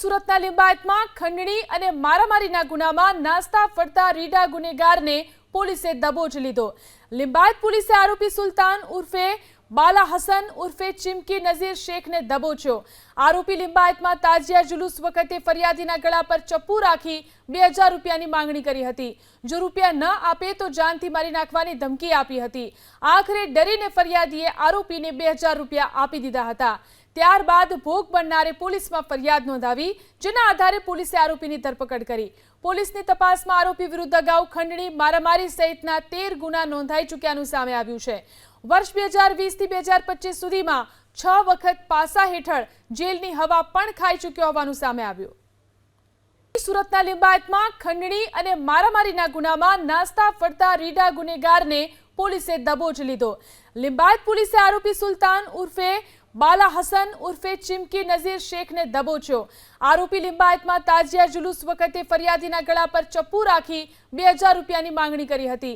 સુરતના લિંબાયતમાં ખંડણી અને મારામારીના ગુનામાં નાસ્તા ફરતા રીડા ગુનેગારને પોલીસે દબોચ લીધો. લિંબાયત પોલીસે આરોપી સુલતાન ઉર્ફે બાલા હસન ઉર્ફે ચિમકી નઝીર શેખને દબોચ્યો. આરોપી લિંબાયતમાં તાજિયા જુલુસ વખતે ફરિયાદીના ગળા પર ચપ્પુ રાખી બે હજાર રૂપિયાની માંગણી કરી હતી. જો રૂપિયા ન આપે તો જાનથી મારી નાખવાની ધમકી આપી હતી. આખરે ડરીને ફરિયાદીએ આરોપીને બે હજાર રૂપિયા આપી દીધા હતા. ત્યારબાદ ભોગ બનનારે પોલીસમાં ફરિયાદ નોંધાવી, જેના આધારે પોલીસે આરોપીની ધરપકડ કરી. પોલીસની તપાસમાં આરોપી વિરુદ્ધ અગાઉ ખંડણી, મારામારી સહિતના તેર ગુના નોંધાઈ ચૂક્યાનું સામે આવ્યું છે. વર્ષ બે હજાર વીસથી બે હજાર પચીસ સુધીમાં છ વખત પાસા હેઠળ જેલની હવા પણ ખાઈ ચૂક્યો હોવાનું સામે આવ્યું. સુરતના લિંબાયતમાં ખંડણી અને મારામારીના ગુનામાં નાસ્તા ફરતા રીડા ગુનેગારને પોલીસે દબોચ લીધો. લિંબાયત પોલીસે આરોપી સુલતાન ઉર્ફે બાલા હસન ઉર્ફે ચિમકી નઝીર શેખને દબોચ્યો. આરોપી લિંબાયતમાં તાજિયા જુલુસ વખતે ફરિયાદીના ગળા પર ચપ્પુ રાખી બે હજાર રૂપિયાની માંગણી કરી હતી.